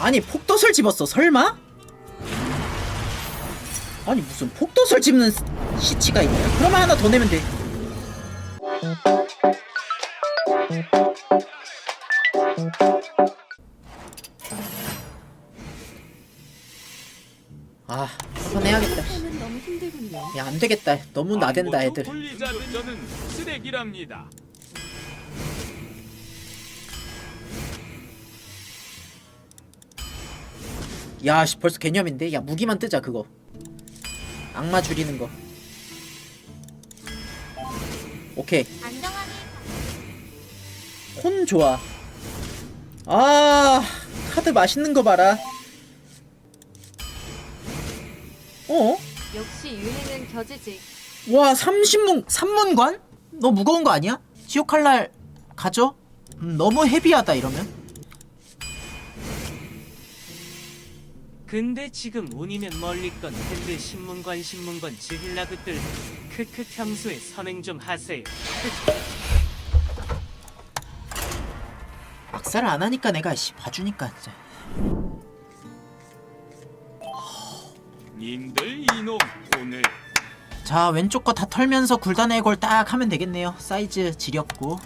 아니 폭덫을 집었어 설마? 아니 무슨 폭덫을 집는 시- 시치가 있냐 그러면 하나 더 내면 돼 아, 한번 해야겠다. 하면 너무 힘들군요. 야, 안 되겠다. 너무 나댄다, 애들. 야, 씨, 벌써 개념인데? 야, 무기만 뜨자, 그거. 악마 줄이는 거. 오케이. 혼 좋아. 아, 카드 맛있는 거 봐라. 어? 역시 유행은 겨지지. 와, 30문, 3문관? 너 무거운 거 아니야? 지옥 칼날 가져? 음, 너무 헤비하다, 이러면. 근데 지금 운이면 멀리건 텐데 신문관 신문관 지길라 그들 크크 평소에 선행 좀 하세요. 악사를 안 하니까 내가, 씨, 봐주니까, 진짜. 님들 이놈 오늘. 자 왼쪽 거 다 털면서 굴단의 걸 딱 하면 되겠네요. 사이즈 지렸고.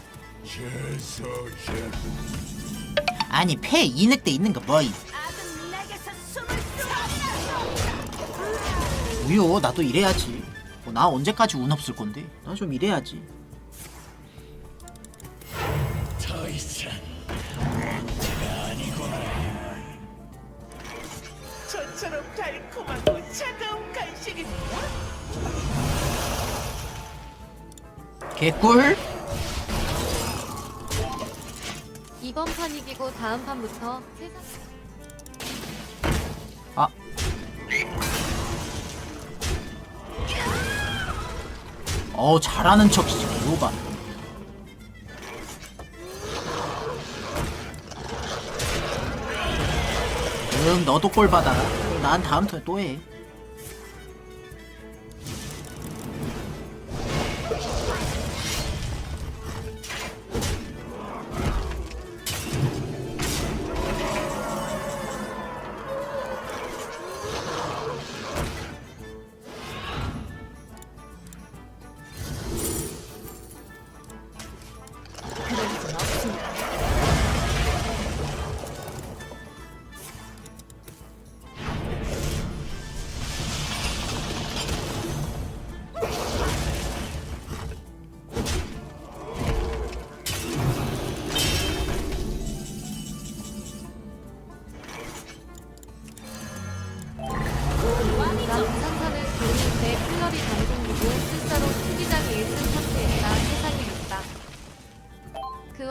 아니 패 이늑 때 있는 거 뭐이 우요? 나도 이래야지. 뭐, 나 언제까지 운 없을 건데? 나좀 이래야지. 저처럼 달콤하고 차가운 간식입니다. 개꿀? 이번 판 이기고 다음 판부터 세상 어우 잘하는 척. 진짜 개오바 응 너도 꼴 받아라. 난 다음 턴에 또해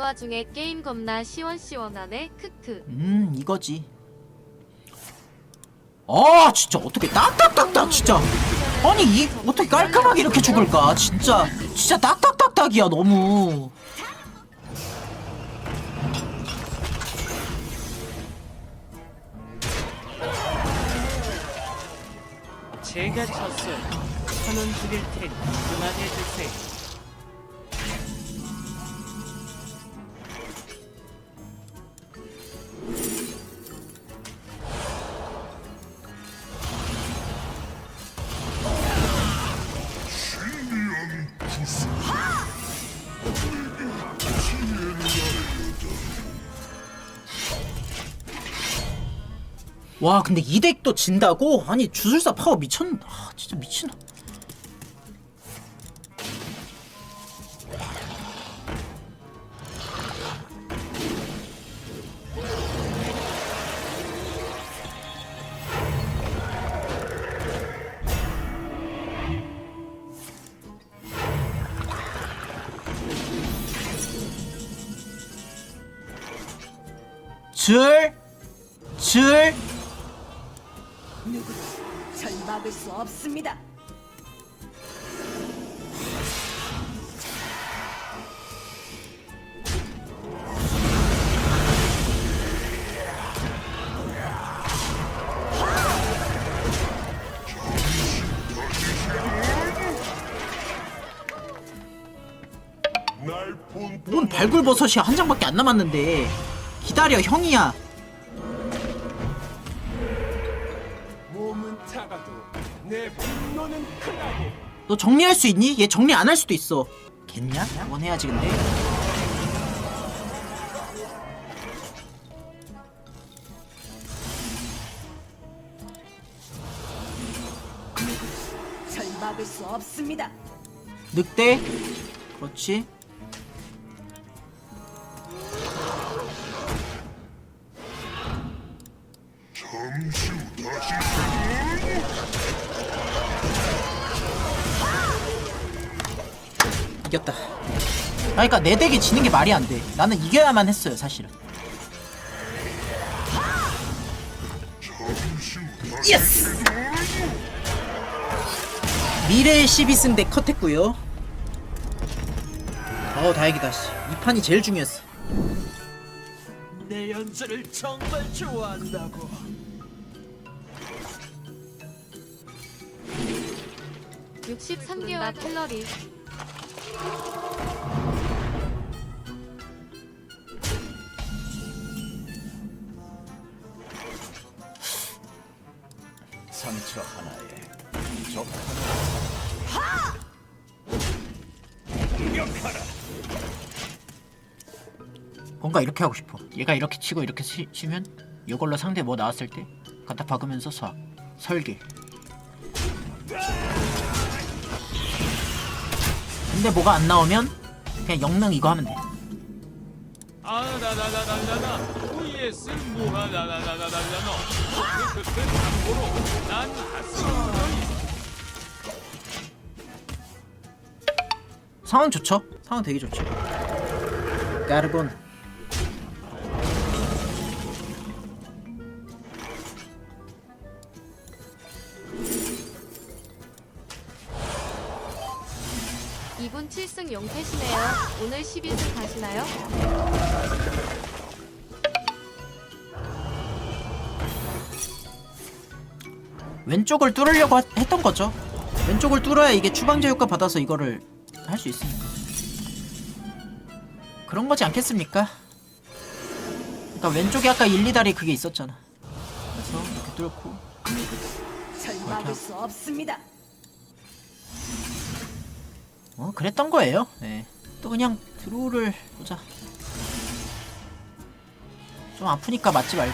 와중에 게임 겁나 시원시원하네 크크. 음 이거지 아 진짜 어떻게 딱딱딱딱 진짜 아니 이 어떻게 깔끔하게 이렇게 죽을까 진짜 진짜 딱딱딱딱이야 너무 제가 쳤어요. 천원 드릴 테니 그만해 주세요. 와 근데 이 덱도 진다고? 아니 주술사 파워 미쳤 아 진짜 미친 줄, 줄, 막을 수 없습니다. 뭔 발굴버섯이 한 장밖에 안 남았는데. 기다려 형이야 작아도 내 분노는 크다고. 너 정리할 수 있니? 얘 정리 안 할 수도 있어. 겠냐? 한번 해야지 근데. 절 막을 수 없습니다. 늑대. 그렇지. 이겼다. 그러니까 내 덱이 지는 게 말이 안 돼. 나는 이겨야만 했어요, 사실은. 예스! 미래의 12승 덱 컷했고요. 어우 다행이다 씨. 이 판이 제일 중요했어. 내 연주를 정말 좋아한다고. 육십삼 개월 캘러리 상처 하나에 적 뭔가 이렇게 하고 싶어. 얘가 이렇게 치고 이렇게 치, 치면 이걸로 상대 뭐 나왔을 때 갖다 박으면서 쏴. 설계. 근데 뭐가 안 나오면 그냥 영능 이거 하면 돼. 아나나나나나나 vs 무하나나나나나나 그 끝에 참고로 난 가슴 상황 좋죠? 상황 되게 좋죠. 까르본. 7승 0패시네요. 오늘 12승 가시나요? 왼쪽을 뚫으려고 하- 했던 거죠. 왼쪽을 뚫어야 이게 추방제 효과 받아서 이거를 할 수 있으니까. 그런 거지 않겠습니까? 그러니까 왼쪽에 아까 1, 2다리 그게 있었잖아. 그래서 이렇게 뚫고 절 막을 수 없습니다. 어 그랬던 거예요. 네. 또 그냥 드로우를 보자. 좀 아프니까 맞지 말고.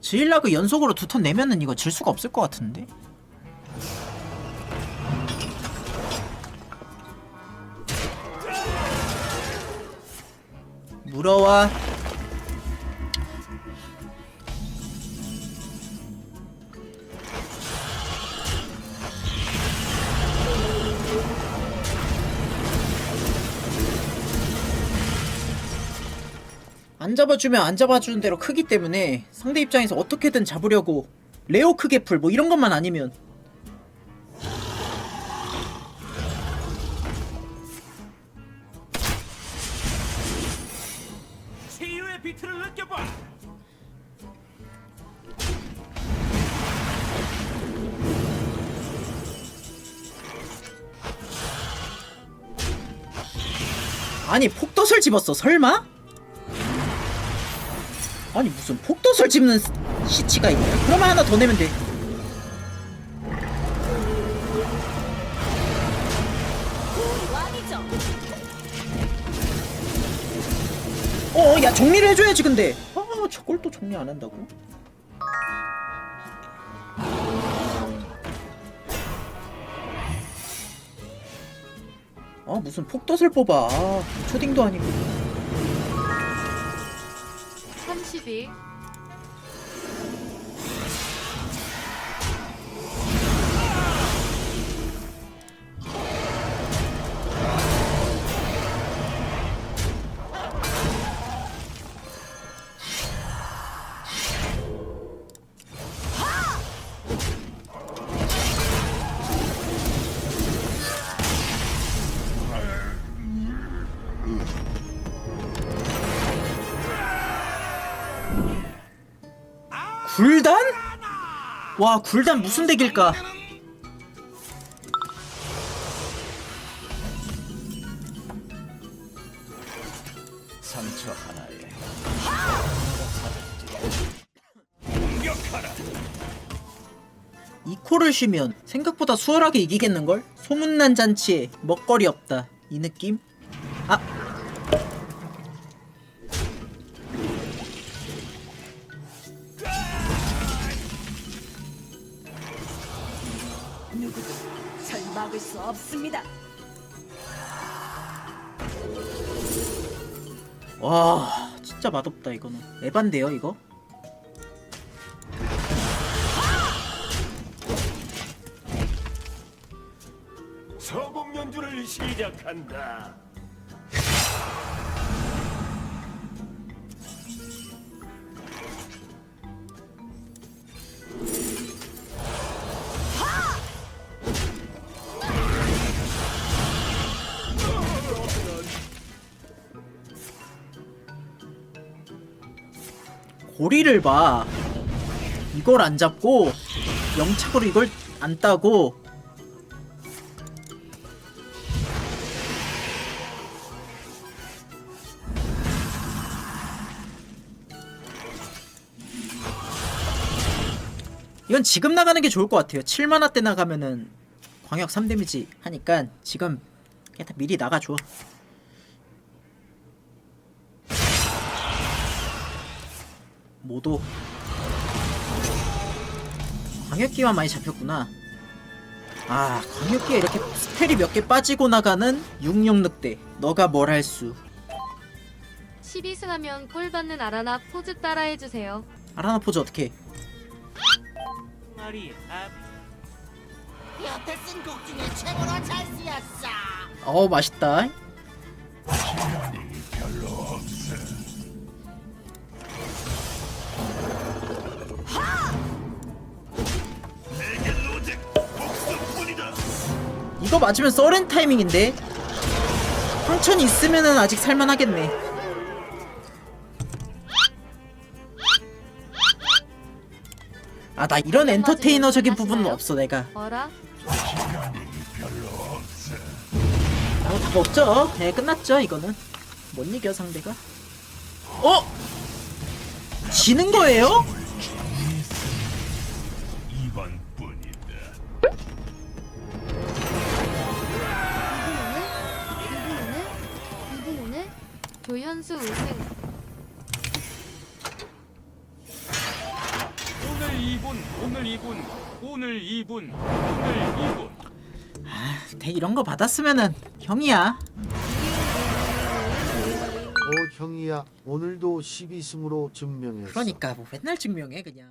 지일라그 연속으로 두 턴 내면은 이거 질 수가 없을 것 같은데. 물어와. 안 잡아주면 안 잡아주는 대로 크기 때문에 상대 입장에서 어떻게든 잡으려고 레오 크게 풀 뭐 이런 것만 아니면 비트를 느껴봐. 아니 폭덫을 집었어 설마? 아니 무슨 폭덫을 집는 시- 시치가 있냐 그러면 하나 더 내면 돼 야 정리를 해줘야지 근데. 아, 저걸 또 정리 안 한다고? 아, 무슨 폭덫을 뽑아? 아, 초딩도 아니고. 30 굴단? 와 굴단 무슨 덱일까? 상처 하나에 이 코를 쉬면 생각보다 수월하게 이기겠는걸? 소문난 잔치에 먹거리 없다 이 느낌? 누구도 절 막을 수 없습니다. 와 진짜 맛없다 이거는 에반데요 이거? 서곡 연주를 시작한다. 고리를 봐. 이걸 안 잡고 영착으로 이걸 안 따고. 이건 지금 나가는 게 좋을 것 같아요. 7만화 때 나가면은 광역 3데미지 하니까 지금 그냥 다 미리 나가줘 모도 광역기만 많이 잡혔구나. 아 광역기에 이렇게 스펠이 몇 개 빠지고 나가는 66늑대. 너가 뭘 할 수? 12승 하면 꼴 받는 아라나 포즈 따라해주세요. 아라나 포즈 어떻게? 말이 아 여태 쓴 곡 중에 최고로 잘 쓰였어. 어 맛있다 이거 맞으면 썰은 타이밍인데 황천이 있으면은 아직 살만하겠네 아 나 이런 엔터테이너적인 부분은 없어 내가 어라? 어, 다 먹죠. 네, 끝났죠, 이거는. 못 이겨, 상대가. 어? 지는 거예요? 조현수 우승. 오늘 2분, 오늘 2분, 오늘 2분, 오늘 2분. 대 이런 거 받았으면은 형이야. 어 형이야 오늘도 12승으로 증명했어 그러니까 뭐 맨날 증명해 그냥.